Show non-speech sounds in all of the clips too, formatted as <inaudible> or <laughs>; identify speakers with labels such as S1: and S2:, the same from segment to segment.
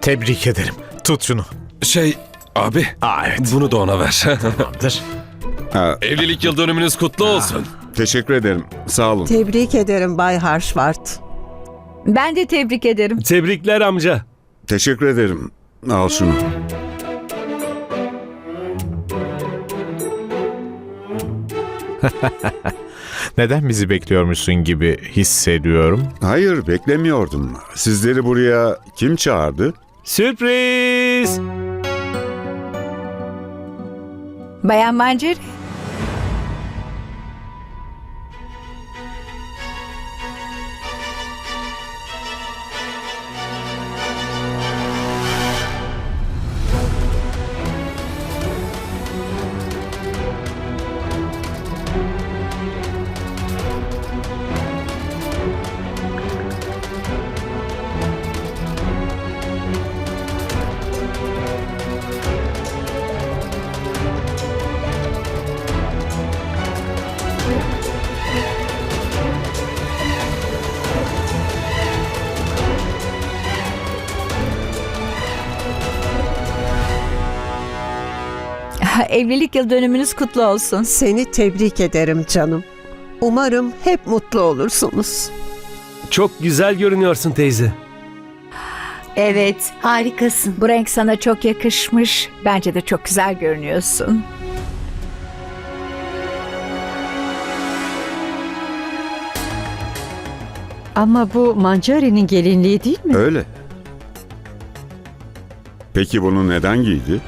S1: Tebrik ederim. Tut şunu.
S2: Şey abi
S1: Aa evet.
S2: bunu da ona ver. <laughs>
S1: Tamamdır.
S3: Ha,
S2: Evlilik yıl dönümünüz kutlu olsun.
S3: teşekkür ederim. Sağ olun.
S4: Tebrik ederim Bay Harshvart.
S5: Ben de tebrik ederim.
S6: Tebrikler amca.
S3: Teşekkür ederim. Al şunu. <laughs>
S1: Neden bizi bekliyormuşsun gibi hissediyorum.
S3: Hayır, beklemiyordum. Sizleri buraya kim çağırdı?
S6: Sürpriz.
S5: Bayan Mancır, evlilik yıl dönümünüz kutlu olsun.
S4: Seni tebrik ederim canım. Umarım hep mutlu olursunuz.
S6: Çok güzel görünüyorsun teyze.
S5: Evet, harikasın. Bu renk sana çok yakışmış. Bence de çok güzel görünüyorsun.
S7: Ama bu Mancari'nin gelinliği değil mi?
S3: Öyle. Peki bunu neden giydi?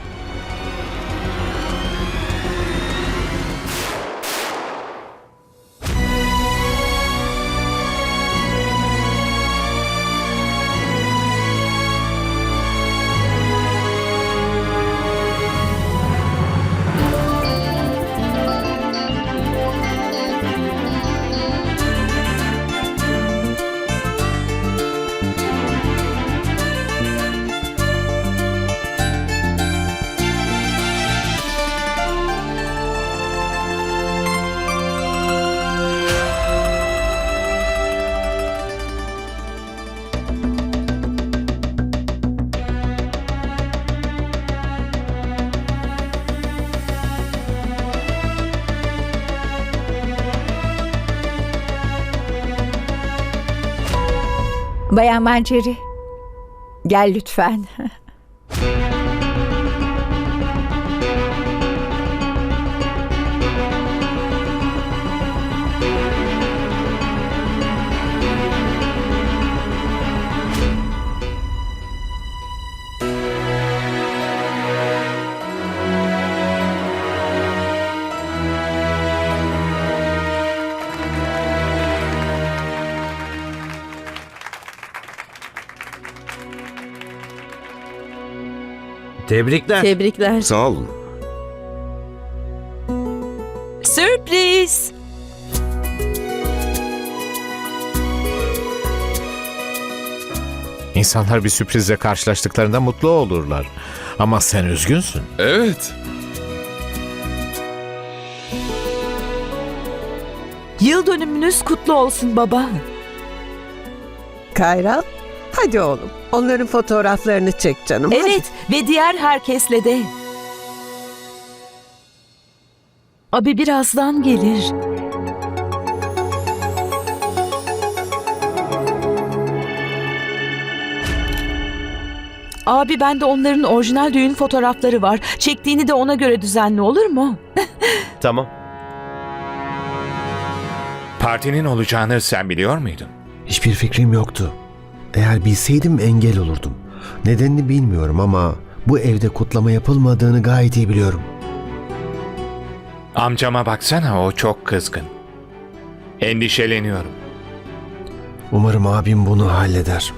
S5: Bayan Manceri, gel lütfen. <laughs>
S6: Tebrikler.
S7: Tebrikler.
S3: Sağ olun.
S7: Sürpriz.
S1: İnsanlar bir sürprizle karşılaştıklarında mutlu olurlar. Ama sen üzgünsün.
S2: Evet.
S7: Yıl dönümünüz kutlu olsun baba.
S4: Kayra, hadi oğlum. Onların fotoğraflarını çek canım. hadi.
S7: Evet ve diğer herkesle de. Abi birazdan gelir. Abi bende onların orijinal düğün fotoğrafları var. Çektiğini de ona göre düzenli olur mu? <laughs>
S6: Tamam.
S8: Partinin olacağını sen biliyor muydun?
S9: Hiçbir fikrim yoktu. Eğer bilseydim engel olurdum. Nedenini bilmiyorum ama bu evde kutlama yapılmadığını gayet iyi biliyorum.
S8: Amcama baksana o çok kızgın. Endişeleniyorum.
S9: Umarım abim bunu halleder.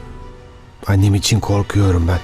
S9: Annem için korkuyorum ben.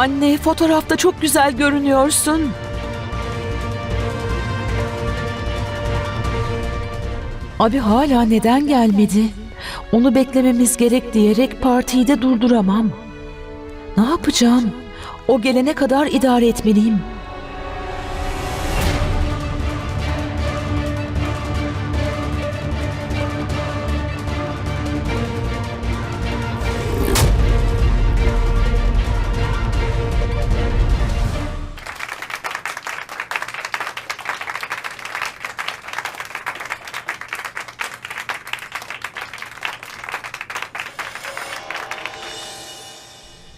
S7: Anne fotoğrafta çok güzel görünüyorsun. Abi hala neden gelmedi? Onu beklememiz gerek diyerek partiyi de durduramam. Ne yapacağım? O gelene kadar idare etmeliyim.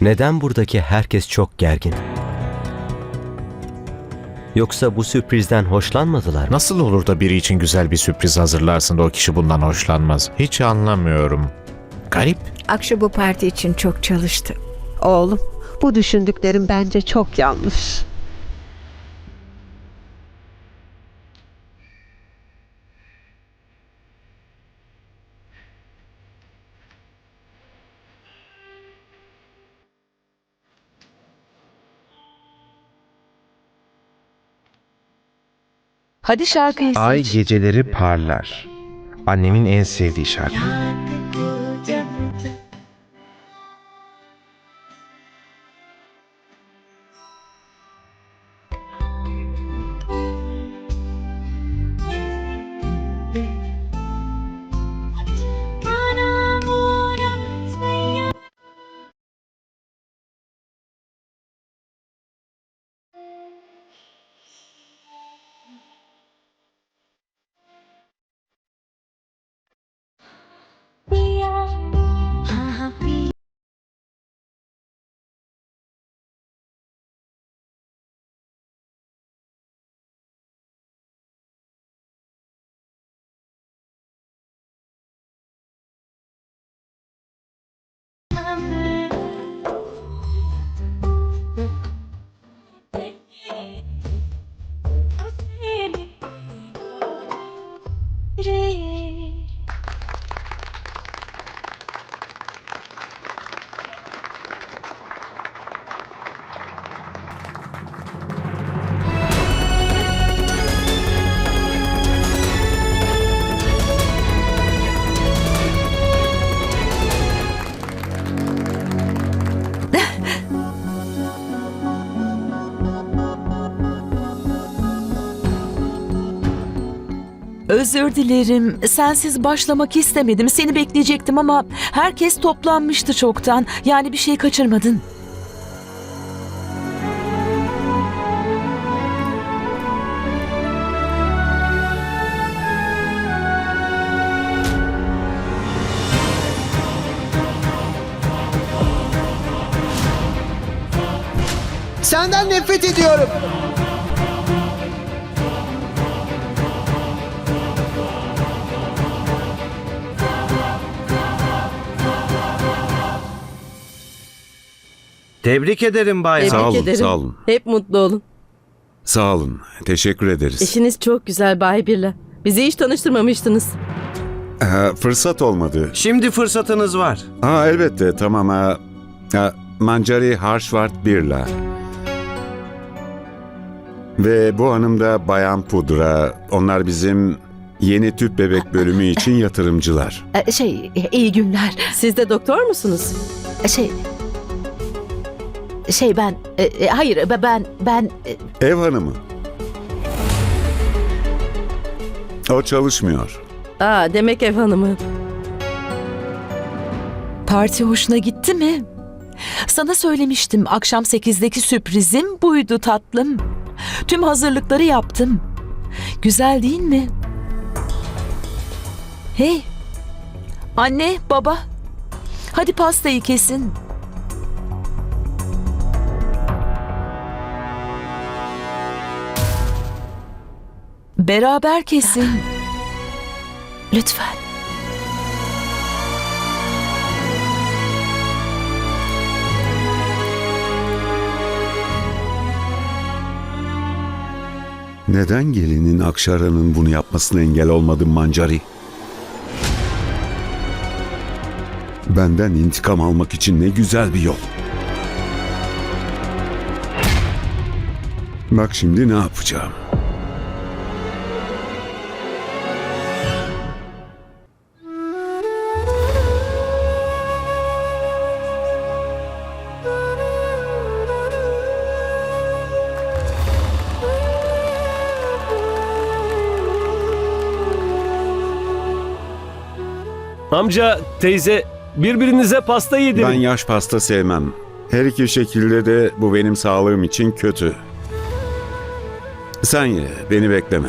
S10: Neden buradaki herkes çok gergin? Yoksa bu sürprizden hoşlanmadılar mı?
S1: Nasıl olur da biri için güzel bir sürpriz hazırlarsın da o kişi bundan hoşlanmaz? Hiç anlamıyorum. Garip.
S5: Akşu bu parti için çok çalıştı.
S4: Oğlum, bu düşündüklerim bence çok yanlış.
S7: Hadi şarkıyı
S11: Ay geceleri parlar. Annemin en sevdiği şarkı.
S7: Özür dilerim. Sensiz başlamak istemedim. Seni bekleyecektim ama herkes toplanmıştı çoktan. Yani bir şey kaçırmadın.
S9: Senden nefret ediyorum.
S11: Tebrik ederim Bay.
S3: Sağ olun, sağ olun.
S12: Hep mutlu olun.
S3: Sağ olun. Teşekkür ederiz.
S12: Eşiniz çok güzel Bay Birla. Bizi hiç tanıştırmamıştınız.
S3: Ee, fırsat olmadı.
S11: Şimdi fırsatınız var.
S3: Ha elbette tamam. Ha, ha, Mancari Harshvart Birla. Ve bu hanım da Bayan Pudra. Onlar bizim yeni tüp bebek bölümü için yatırımcılar.
S5: Şey, iyi günler.
S12: Siz de doktor musunuz?
S5: Şey, şey ben, e, hayır ben, ben,
S3: Ev hanımı. O çalışmıyor.
S12: Aa, demek ev hanımı.
S7: Parti hoşuna gitti mi? Sana söylemiştim akşam 8'deki sürprizim buydu tatlım. Tüm hazırlıkları yaptım. Güzel değil mi? Hey. Anne, baba. Hadi pastayı kesin. Beraber kesin. Lütfen.
S3: Neden gelinin Akşara'nın bunu yapmasına engel olmadın Mancari? Benden intikam almak için ne güzel bir yol. Bak şimdi ne yapacağım.
S6: Amca, teyze birbirinize pasta yedirin.
S3: Ben yaş pasta sevmem. Her iki şekilde de bu benim sağlığım için kötü. Sen ye, beni bekleme.